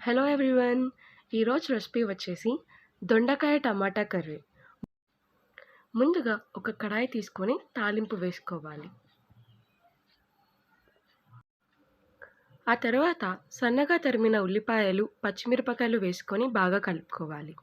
Hello everyone. ఈరోజు recipe వచ్చేసి దొండకాయ టమాటా కర్రీ. ముందుగా ఒక కడాయి తీసుకొని తాలింపు వేసుకోవాలి. ఆ తర్వాత సన్నగా తరిమిన ఉల్లిపాయలు పచ్చిమిరపకాయలు వేసుకొని బాగా కలుపుకోవాలి.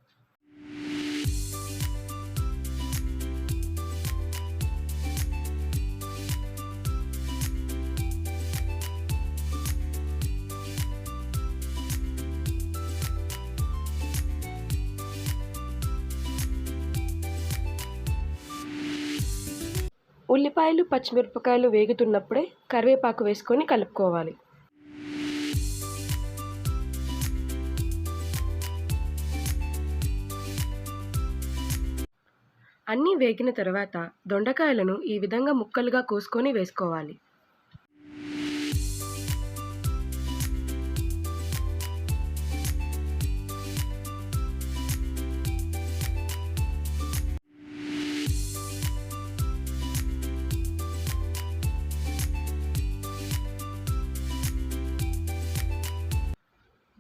ఉల్లిపాయలు పచ్చిమిరపకాయలు వేగుతున్నప్పుడే కరివేపాకు వేసుకొని కలుపుకోవాలి. అన్నీ వేగిన తర్వాత దొండకాయలను ఈ విధంగా ముక్కలుగా కోసుకొని వేసుకోవాలి.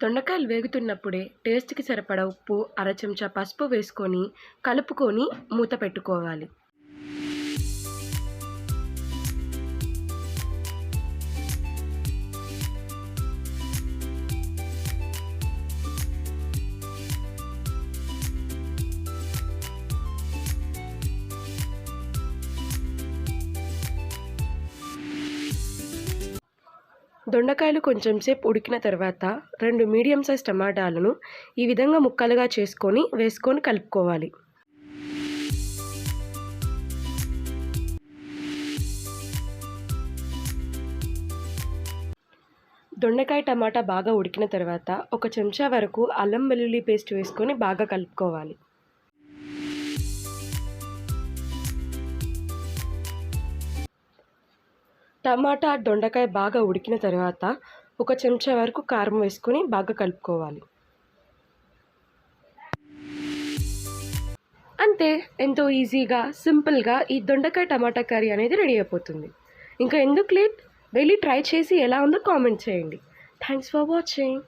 దొండకాయలు వేగుతున్నప్పుడే టేస్ట్కి సరిపడా ఉప్పు అర చెంచా పసుపు వేసుకొని కలుపుకొని మూత పెట్టుకోవాలి. దొండకాయలు కొంచెం సేపు ఉడికిన తర్వాత రెండు మీడియం సైజ్ టమాటాలను ఈ విధంగా ముక్కలుగా చేసుకొని వేసుకొని కలుపుకోవాలి. దొండకాయ టమాటా బాగా ఉడికిన తర్వాత ఒక చెంచా వరకు అల్లం వెల్లుల్లి పేస్ట్ వేసుకొని బాగా కలుపుకోవాలి. టమాటా దొండకాయ బాగా ఉడికిన తర్వాత ఒక చెంచా వరకు కారం వేసుకొని బాగా కలుపుకోవాలి. అంతే ఎంతో ఈజీగా సింపుల్గా ఈ దొండకాయ టమాటా కర్రీ అనేది రెడీ అయిపోతుంది. ఇంకా ఎందుకు లేట్? వెళ్ళి ట్రై చేసి ఎలా ఉందో కామెంట్ చేయండి. Thanks for watching.